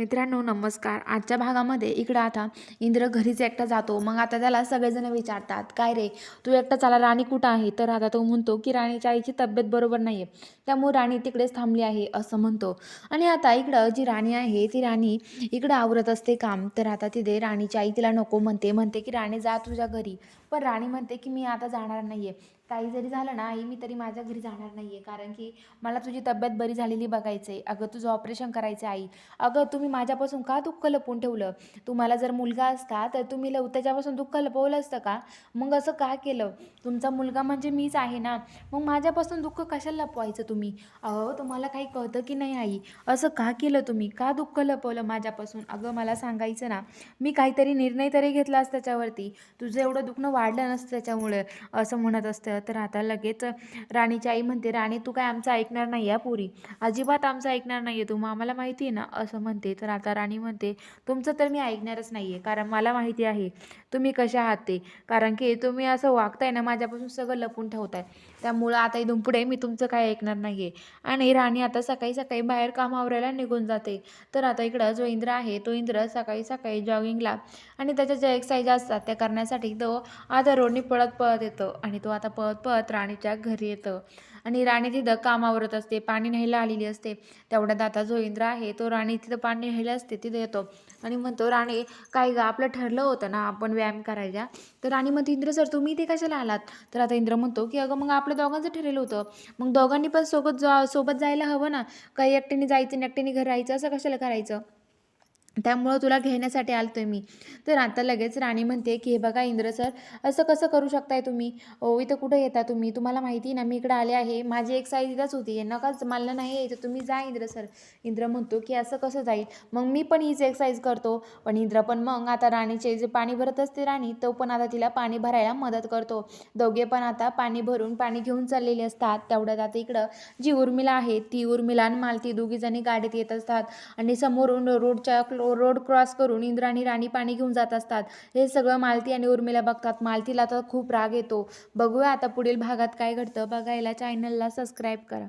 मित्रांनो नमस्कार. आजच्या भागामध्ये इकडं आता इंद्र घरीच एकटा जातो. मग आता त्याला सगळेजण विचारतात काय रे तू एकटा चाला राणी कुठं आहे? तर आता तो म्हणतो की राणीच्या आईची तब्येत बरोबर नाही आहे त्यामुळे राणी तिकडेच थांबली आहे असं म्हणतो. आणि आता इकडं जी राणी आहे ती राणी इकडं आवरत असते काम. तर आता तिथे राणीची आई तिला नको म्हणते. म्हणते की राणी जा तुझ्या घरी. पण राणी म्हणते की मी आता जाणार नाही आहे काही जरी झालं ना आई मी तरी माझ्या घरी जाणार नाही आहे कारण की मला तुझी तब्येत बरी झालेली बघायचं आहे अगं तुझं ऑपरेशन करायचं आहे आई. अगं तुम्ही माझ्यापासून का दुःख लपवून ठेवलं? तुम्हाला जर मुलगा असता तर तुम्ही लव त्याच्यापासून दुःख लपवलं असतं का? मग असं का केलं? तुमचा मुलगा म्हणजे मीच आहे ना? मग माझ्यापासून दुःख कशाला लपवायचं तुम्ही? अहो तुम्हाला काही कळतं की नाही आई? असं का केलं तुम्ही? का दुःख लपवलं माझ्यापासून? अगं मला सांगायचं ना मी काहीतरी निर्णय तरी घेतला असं त्याच्यावरती. तुझं एवढं दुखणं वाढलं नसतं त्याच्यामुळे असं म्हणत असतं. तर आता लगेच राणीची आई म्हणते राणी तू काय आमचं ऐकणार नाही या पुरी? अजिबात आमचं ऐकणार नाही आहे तू. आम्हाला माहिती आहे ना असं म्हणते. तर आता राणी म्हणते तुमचं तर मी ऐकणारच नाही आहे कारण मला माहिती आहे तुम्ही कशा आहात ते. कारण की तुम्ही असं वागताय ना माझ्यापासून सगळं लपून ठेवताय. त्यामुळं आता इथून पुढे मी तुमचं काय ऐकणार नाही आहे आणि राणी आता सकाळी सकाळी बाहेर कामावरायला निघून जाते. तर आता इकडं जो इंद्र आहे तो इंद्र सकाळी सकाळी जॉगिंगला आणि त्याच्या ज्या एक्सरसाइज असतात त्या करण्यासाठी तो आता रोडनी पळत पळत येतो. आणि तो आता पळत पळत राणीच्या घरी येतं. आणि राणी तिथं कामावरत असते पाणी न्यायला आलेली असते. तेवढ्यात आता जो इंद्र आहे तो राणी तिथं पाणी न्यायला असते तिथं येतो. आणि म्हणतो राणी काय गं आपलं ठरलं होतं ना आपण व्यायाम करायचा तर राणी म्हणतो इंद्र सर तुम्ही इथे कशाला आलात? तर आता इंद्र म्हणतो की अगं मग आपल्या दोघांचं ठरलेलं होतं. मग दोघांनी पण सोबत जा सोबत जायला हवं ना? काही एकट्याने जायचं आणि एकट्याने घर राहायचं असं कशाला करायचं? त्यामुळं तुला घेण्यासाठी आलतोय मी. तर आता लगेच राणी म्हणते की हे बघा इंद्र सर असं कसं करू शकताय तुम्ही? ओ इथं कुठं येता तुम्ही? तुम्हाला माहिती ना मी इकडं आले आहे. माझी एक साईज इथंच होती. नकाच मला नाही यायचं. तुम्ही जा इंद्र सर. इंद्र म्हणतो की असं कसं जाईल? मग मी पण हीच एक्सरसाइज करतो. पण इंद्र पण मग आता राणीचे जे पाणी भरत असते राणी तो पण आता तिला पाणी भरायला मदत करतो. दोघे पण आता पाणी भरून पाणी घेऊन चाललेले असतात. तेवढ्यात आता इकडं जी उर्मिला आहे ती उर्मिला आणि मालती दोघीजणी गाडीत येत असतात. आणि समोरून रोडच्या क्लो रोड क्रॉस करून इंद्र आणि राणी पाणी घेऊन जात असतात. हे सगळं मालती आणि उर्मिला बघतात. मालतीला तर खूप राग येतो. बघूया आता पुढील भागात काय घडतं. बघायला चॅनलला सबस्क्राईब करा.